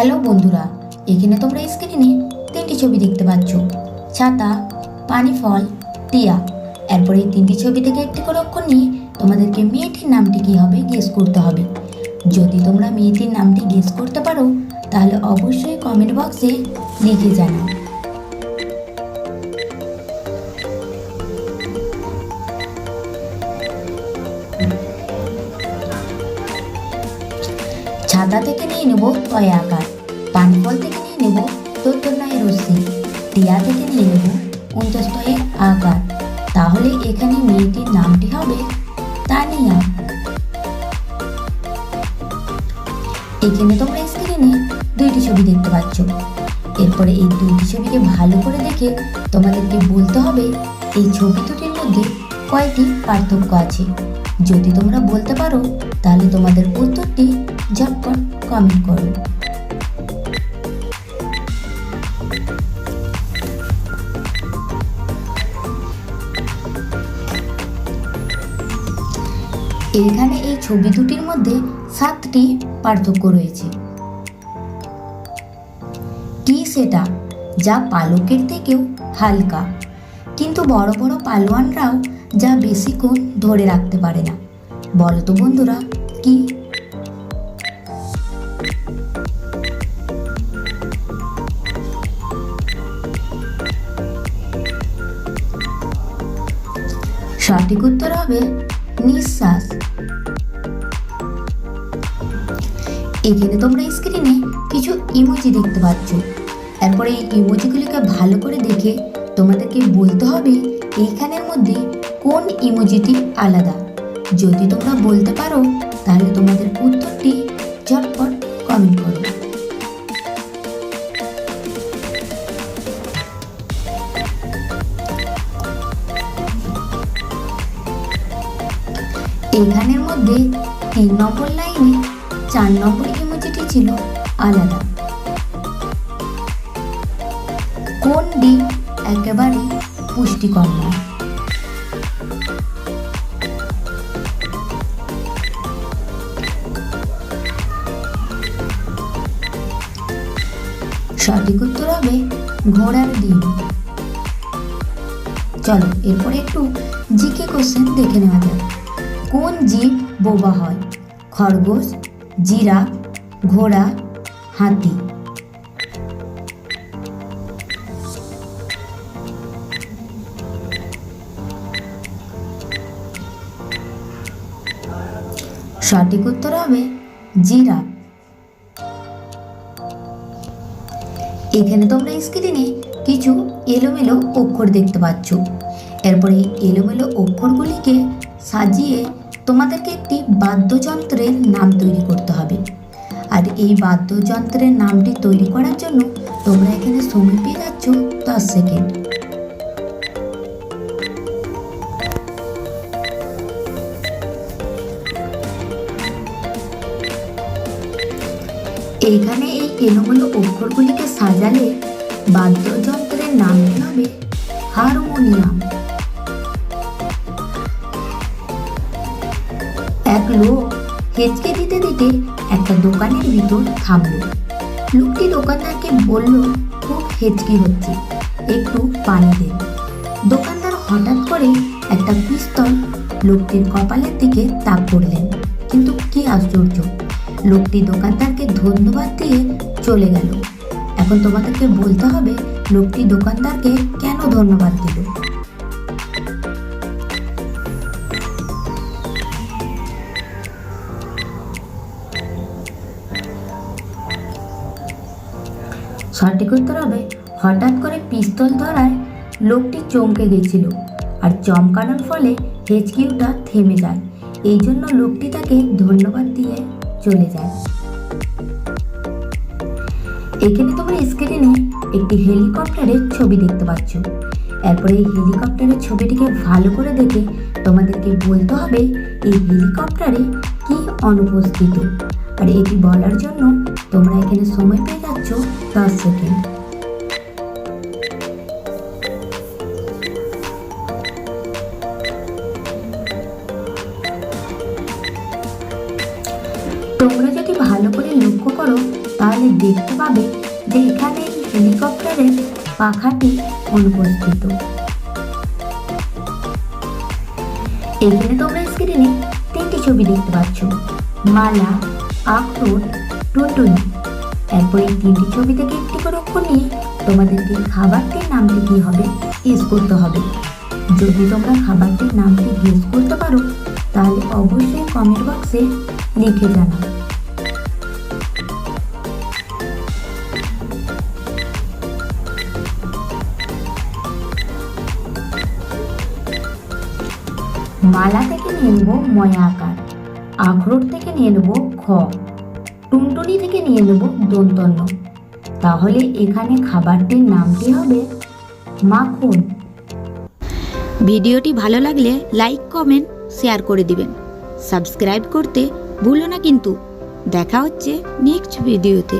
Hello বন্ধুরা, এখানে তোমরা স্ক্রিনে তিনটি ছবি দেখতে পাচ্ছ। ছাতা, পানি, ফল, টিয়া। এরপর এই তিনটি ছবি থেকে একটি করে অক্ষর নিয়ে তোমাদেরকে মেয়েটির নামটি কী হবে গেস করতে হবে। যদি তোমরা মেয়েটির নামটি গেস করতে পারো, তাহলে অবশ্যই কমেন্ট বক্সে লিখে জানাও। ছাতা থেকে নিয়ে নেব তয় আকার, পানি ফল থেকে নিয়ে নেব চৈতন্যয় রশ্মি টিয়া থেকে নিয়ে নেব উনচস্তয়ে আকার। তাহলে এখানে মেয়েটির নামটি হবে তানিয়া। এখানে তোমরা স্ক্রিনে দুইটি ছবি দেখতে পাচ্ছ। এরপরে এই দুইটি ছবিকে ভালো করে দেখে তোমাদেরকে বলতে হবে এই ছবি দুটির মধ্যে কয়টি পার্থক্য আছে। যদি তোমরা বলতে পারো, তাহলে তোমাদের উত্তরটি ঝটপট কমেন্ট করো। এখানে এই ছবি দুটির মধ্যে সাতটি পার্থক্য রয়েছে। কি সেটা? যা পালকের থেকেও হালকা। কিন্তু বড় বড় পালোয়ানরাও যা বেশিক্ষণ ধরে রাখতে পারে না। বলো তো বন্ধুরা, কি সঠিক উত্তর হবে নিঃশ্বাস। এখানে তোমরা স্ক্রিনে কিছু ইমোজি দেখতে পাচ্ছ। এরপরে এই ইমোজিগুলিকে ভালো করে দেখে তোমাদেরকে বলতে হবে এইখানের মধ্যে কোন ইমোজিটি আলাদা। যদি তোমরা বলতে পারো, তাহলে তোমাদের উত্তরটি ঝটপট কমেন্ট করো। এখানের মধ্যে তিন নম্বর লাইনে চার নম্বর ইমোজিটি ছিল আলাদা। কোন ডিম একেবারে পুষ্টিকর নয়? সঠিক উত্তর হবে ঘোড়ার ডিম। চলো, এরপরে একটু জিকে কোশ্চেন দেখে নেওয়া যাক। কোন জীব বোবা হয়? খরগোশ, জিরা, ঘোড়া, হাতি। সঠিক উত্তর হবে জিরা। এখানে তোমরা স্ক্রিনে কিছু এলোমেলো অক্ষর দেখতে পাচ্ছ। এরপরে এলোমেলো অক্ষরগুলিকে সাজিয়ে তোমাদেরকে একটি বাদ্যযন্ত্রের নাম তৈরি করতে হবে। আর এই বাদ্যযন্ত্রের নামটি তৈরি করার জন্য তোমরা এখানে সময় পেয়ে যাচ্ছ দশ সেকেন্ড। এখানে এই এলোমেলো অক্ষরগুলিকে সাজালে বাদ্যযন্ত্রের নামটি হবে হারমোনিয়াম। এক লোক হেঁচকে দিতে দিতে একটা দোকানের ভিতর থামলো। লোকটি দোকানদারকে বলল, খুব হেঁচকি হচ্ছে, একটু পানি দেন দোকানদার হঠাৎ করে একটা পিস্তল লোকটির কপালের দিকে তাক করলেন, কিন্তু কি আশ্চর্য, লোকটি দোকানদারকে ধন্যবাদ দিয়ে চলে গেল। এখন তোমাদেরকে বলতে হবে, লোকটি দোকানদারকে কেন ধন্যবাদ দিল? সঠিক উত্তর হবে, হঠাৎ করে পিস্তল ধরায় লোকটি চমকে গেছিল আর চমকানোর ফলে হেচকিউটা থেমে যায়। এই জন্য লোকটি তাকে ধন্যবাদ দিয়ে চলে যায়। এখানে তোমরা স্ক্রিনে একটি হেলিকপ্টারের ছবি দেখতে পাচ্ছ। এরপরে এই হেলিকপ্টারের ছবিটিকে ভালো করে দেখে তোমাদেরকে বলতে হবে, এই হেলিকপ্টারে কি অনুপস্থিত? আর এটি বলার জন্য তোমরা এখানে সময় পেয়ে যাচ্ছ দশ সেকেন্ড। তোমরা যদি ভালো করে লক্ষ্য করো, তাহলে দেখতে পাবে যে এখানে হেলিকপ্টারের পাখাটি অনুপস্থিত। এখানে তোমরা স্ক্রিনে তিনটি ছবি দেখতে পাচ্ছ। মালা আখরোট, টুনটুনি। এরপর এই তিনটি ছবি থেকে একটি করে অক্ষর নিয়ে তোমাদেরকে খাবারটির নামটি কি হবে গেস করতে হবে। যদি তোমরা খাবারটির নামটি গেস করতে পারো, তাহলে অবশ্যই কমেন্ট বক্সে লিখে জানাও। মালা থেকে নিয়ে নেব ময়া আকার। আখরোট থেকে নিয়ে নেব খ। টুনটুনি থেকে নিয়ে নেব দন্তন্য তাহলে এখানে খাবারটির নামটি হবে মাখন। ভিডিওটি ভালো লাগলে লাইক, কমেন্ট, শেয়ার করে দিবেন। সাবস্ক্রাইব করতে ভুলো না কিন্তু। দেখা হচ্ছে নেক্সট ভিডিওতে।